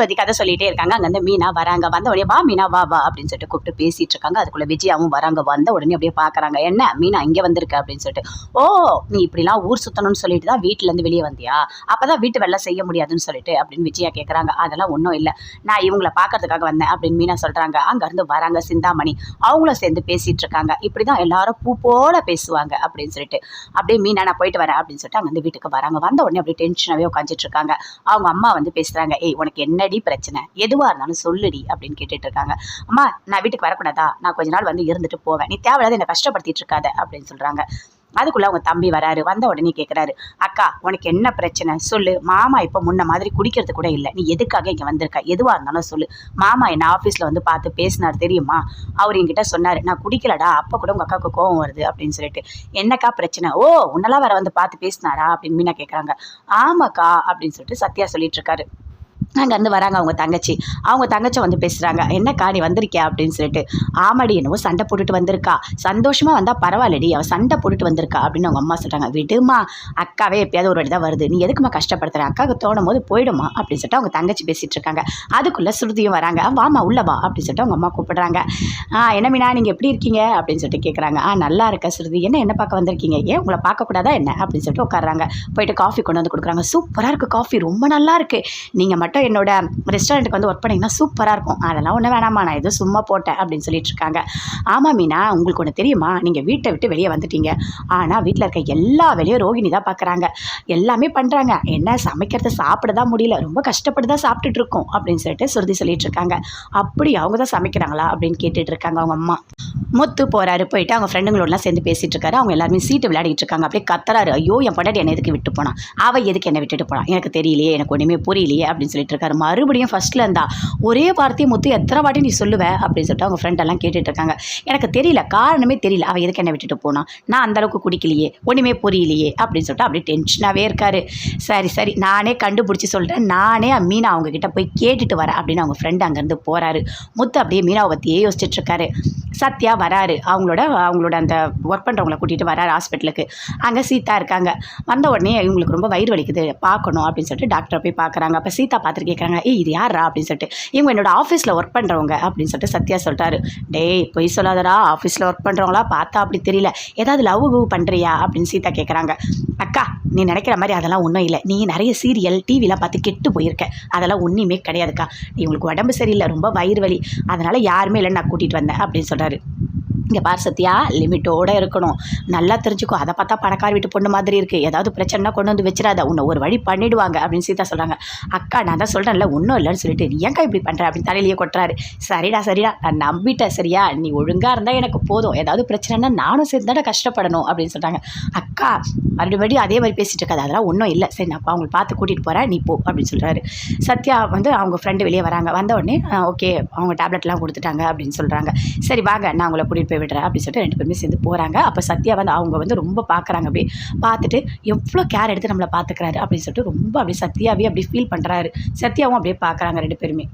பார்வதி கதை சொல்லிட்டே இருக்காங்க. அங்கேருந்து மீனா வராங்க. வந்த உடனே வா மீனா வா வா அப்படின்னு சொல்லிட்டு கூப்பிட்டு பேசிட்டு இருக்காங்க. அதுக்குள்ள விஜயாவும் வராங்க. வந்த உடனே அப்படியே பாக்குறாங்க என்ன? மீனா இங்கே வந்திருக்க? அப்படின்னு சொல்லிட்டு ஓ நீ இப்படிலாம் ஊர் சுத்தணும்னு சொல்லிட்டு தான் வீட்டிலேருந்து வெளியே வந்தியா? அப்பதான் வீட்டு வேலை செய்ய முடியாதுன்னு சொல்லிட்டு அப்படின்னு விஜயா கேட்குறாங்க அதெல்லாம் ஒன்றும் இல்லை. நான் இவங்களை பார்க்கறதுக்காக வந்தேன் அப்படின்னு மீனா சொல்றாங்க. அங்கேருந்து வராங்க சிந்தாமணி. அவங்களும் சேர்ந்து பேசிட்டு இருக்காங்க. இப்படி தான் எல்லாரும் பூ போல பேசுவாங்க அப்படின்னு சொல்லிட்டு. அப்படியே மீனா நான் போயிட்டு வரேன் அப்படின்னு சொல்லிட்டு அங்கேருந்து வீட்டுக்கு வராங்க. வந்த உடனே அப்படியே டென்ஷனாகவே உட்காந்துட்டு இருக்காங்க. அவங்க அம்மா வந்து பேசுறாங்க. ஏய் உனக்கு என்ன என்னடி பிரச்சனை? எதுவாக இருந்தாலும் சொல்லுடி அப்படின்னு கேட்டுட்டு இருக்காங்க. அம்மா நான் வீட்டுக்கு வரக்கூடாதா? நான் கொஞ்ச நாள் வந்து இருந்துட்டு போவேன். நீ தேவையில்லாத என்னை கஷ்டப்படுத்திட்டு இருக்காத அப்படின்னு சொல்றாங்க. அதுக்குள்ள அவங்க தம்பி வராரு. வந்த உடனே கேட்குறாரு அக்கா உனக்கு என்ன பிரச்சனை? சொல்லு. மாமா இப்போ முன்ன மாதிரி குடிக்கிறது கூட இல்லை. நீ எதுக்காக இங்கே வந்திருக்க? எதுவாக இருந்தாலும் சொல்லு. மாமா என்ன ஆஃபீஸில் வந்து பார்த்து பேசினார். தெரியுமா? அவர் என்கிட்ட சொன்னார். நான் குடிக்கலடா. அப்போ கூட உங்கள் அக்காவுக்கு கோவம் வருது அப்படின்னு சொல்லிட்டு. என்னக்கா பிரச்சனை? ஓ உன்னெல்லாம் வேற வந்து பார்த்து பேசினாரா? அப்படின்னு மீனா கேட்குறாங்க ஆமாக்கா அப்படின்னு சொல்லிட்டு சத்யா சொல்லிட்டு இருக்காரு. அங்கேருந்து வராங்க அவங்க தங்கச்சி. அவங்க தங்கச்சி வந்து பேசுகிறாங்க என்னக்கா நீ வந்திருக்கியா? அப்படின்னு சொல்லிட்டு. ஆமாடி என்னவோ சண்டை போட்டுட்டு வந்திருக்கா. சந்தோஷமாக வந்தால் பரவாயில்லடி அவள் சண்டை போட்டுட்டு வந்திருக்கா. அப்படின்னு அவங்க அம்மா சொல்கிறாங்க விடுமா அக்காவே எப்பயாவது ஒரு வாட்டி தான் வருது. நீ எதுக்குமா கஷ்டப்படுத்துற? அக்காவுக்கு தோணும் போது போயிடுமா? அப்படின்னு சொல்லிட்டு அவங்க தங்கச்சி பேசிகிட்டு இருக்காங்க. அதுக்குள்ளே ஸ்ருதியும் வராங்க. வாமா உள்ள வா. அப்படின்னு சொல்லிட்டு அவங்க அம்மா கூப்பிடுறாங்க. ஆ என்ன மீனா நீங்கள் எப்படி இருக்கீங்க? அப்படின்னு சொல்லிட்டு கேட்குறாங்க ஆ நல்லா இருக்க ஸ்ருதி. என்ன என்ன பார்க்க வந்திருக்கீங்க? ஏன் உங்களை பார்க்கக்கூடாதா என்ன? அப்படின்னு சொல்லிட்டு உட்காடுறாங்க போயிட்டு காஃபி கொண்டு வந்து கொடுக்குறாங்க. சூப்பராக இருக்குது காஃபி. ரொம்ப நல்லா இருக்குது நீங்கள் மட்டும் என்னோட ரெஸ்டாரண்ட்டுக்கு வந்து ஒர்க் பண்ணிங்கன்னா சூப்பராக இருக்கும். அதெல்லாம் ஒன்றும் வேணாமா நான் எதுவும் சும்மா போட்டேன் அப்படின்னு சொல்லிட்டு இருக்காங்க. ஆமாம் மீனா உங்களுக்கு ஒன்று தெரியுமா? நீங்கள் வீட்டை விட்டு வெளியே வந்துட்டீங்க. ஆனால் வீட்டில் இருக்க எல்லா வேலையும் ரோகிணி தான் பார்க்குறாங்க எல்லாமே பண்ணுறாங்க என்ன சமைக்கிறத சாப்பிட தான் முடியல. ரொம்ப கஷ்டப்பட்டு தான் சாப்பிட்டுட்டு இருக்கோம் அப்படின்னு சொல்லிட்டு சுருதி சொல்லிட்டு இருக்காங்க. அப்படி அவங்க தான் சமைக்கிறாங்களா அப்படின்னு கேட்டுட்டு இருக்காங்க அவங்க அம்மா. முத்து போகிறாரு போயிட்டு அவங்க ஃப்ரெண்டுங்களோடலாம் சேர்ந்து பேசிகிட்டு இருக்காரு அவங்க எல்லாருமே சீட்டு விளையாடிட்டு இருக்காங்க. அப்படியே கத்துறாரு. ஐயோ என் பொண்டாட்டி என்னை எதுக்கு விட்டு போனான் அவள் எதுக்கு என்னை விட்டுட்டு போனான் எனக்கு தெரியலையே எனக்கு ஒன்றுமே புரியலையே அப்படின்னு சொல்லிட்டு இருக்காரு மறுபடியும் ஃபர்ஸ்ட்ல இருந்தா ஒரே வார்த்தையை முத்து எத்தனை வாட்டி நீ சொல்லுவ? அப்படின்னு சொல்லிட்டு அவங்க ஃப்ரெண்டெல்லாம் கேட்டுட்டு இருக்காங்க எனக்கு தெரியல காரணமே தெரியல. அவள் எதுக்கு என்னை விட்டுட்டு போனான் நான் அந்த அளவுக்கு குடிக்கலையே ஒன்றுமே புரியலையே அப்படின்னு சொல்லிட்டு அப்படியே டென்ஷனாகவே இருக்காரு. சரி சரி நானே கண்டுபிடிச்சி சொல்கிறேன் நானே மீனா அவங்க கிட்ட போய் கேட்டுட்டு வரேன் அப்படின்னு அவங்க ஃப்ரெண்டு அங்கேருந்து போகிறாரு முத்து அப்படியே மீனாவை பற்றியே யோசிச்சுட்டு இருக்காரு சத்யா வராரு. அவங்களோட அவங்களோட அந்த ஒர்க் பண்ணுறவங்கள கூட்டிகிட்டு வராரு ஹாஸ்பிட்டலுக்கு அங்கே சீதா இருக்காங்க. வந்த உடனே இவங்களுக்கு ரொம்ப வயிறு வலிக்குது. பார்க்கணும் அப்படின்னு சொல்லிட்டு டாக்டரை போய் பார்க்குறாங்க. அப்போ சீதா பார்த்துட்டு கேட்குறாங்க ஏ இது யாரா அப்படின்னு சொல்லிட்டு. இவங்க என்னோட ஆஃபீஸில் ஒர்க் பண்ணுறவங்க அப்படின்னு சொல்லிட்டு சத்யா சொல்லிட்டாரு டேய் பொய் சொல்லாதடா. ஆஃபீஸில் ஒர்க் பண்ணுறவங்களா பார்த்தா அப்படி தெரியல. ஏதாவது லவ் கவ் பண்ணுறியா அப்படின்னு சீதா கேட்குறாங்க அக்கா நீ நினைக்கிற மாதிரி அதெல்லாம் ஒன்றும் இல்லை. நீ நிறைய சீரியல் டிவிலாம் பார்த்து கெட்டு போயிருக்க. அதெல்லாம் ஒன்றுமே கிடையாதுக்கா. இவங்களுக்கு உடம்பு சரியில்லை ரொம்ப வயிறு வலி. அதனால் யாருமே இல்லை நான் கூட்டிகிட்டு வந்தேன் அப்படின்னு சொல்கிறாரு இங்கே பார் சத்யா லிமிட்டோடு இருக்கணும். நல்லா தெரிஞ்சுக்கோ. அதை பார்த்தா பணக்கார வீட்டு பொண்ணு மாதிரி இருக்குது ஏதாவது பிரச்சனைனா கொண்டு வந்து வச்சிடாத. உன்னை ஒரு வழி பண்ணிடுவாங்க அப்படின்னு சீதா சொல்கிறாங்க அக்கா நான் தான் சொல்கிறேன்ல ஒன்றும் இல்லைன்னு சொல்லிட்டு நீ இப்படி பண்ணுற அப்படின்னு தலையிலேயே கொட்டுறாரு. சரிடா சரிடா. நான் நம்பிட்டேன் சரியா. நீ ஒழுங்காக இருந்தால் எனக்கு போதும். ஏதாவது பிரச்சனைனா நானும் சேர்ந்தாடா கஷ்டப்படணும். அப்படின்னு சொல்கிறாங்க அக்கா மறுபடியும் அதே மாதிரி பேசிட்டு இருக்காது. அதெல்லாம் ஒன்றும் இல்லை. சரி நான் அப்போ அவங்களை பார்த்து கூட்டிகிட்டு போகிறேன் நீ போ அப்படின்னு சொல்கிறாரு சத்யா வந்து அவங்க ஃப்ரெண்டு வெளியே வராங்க. வந்த உடனே ஓகே அவங்க டேப்லெட்லாம் கொடுத்துட்டாங்க அப்படின்னு சொல்கிறாங்க சரி வாங்க. நான் உங்களை கூட்டிகிட்டு போய் விடுறேன் அப்படின்னு சொல்லிட்டு ரெண்டு பேருமே சேர்ந்து போகிறாங்க அப்போ சத்யா வந்து அவங்க வந்து ரொம்ப பார்க்குறாங்க அப்படியே பார்த்துட்டு எவ்வளோ கேர் எடுத்து நம்மளை பார்த்துக்கிறாரு அப்படின்னு சொல்லிட்டு ரொம்ப அப்படியே சத்யாவே அப்படி ஃபீல் பண்ணுறாரு சத்யாவும் அப்படியே பார்க்குறாங்க ரெண்டு பேருமே.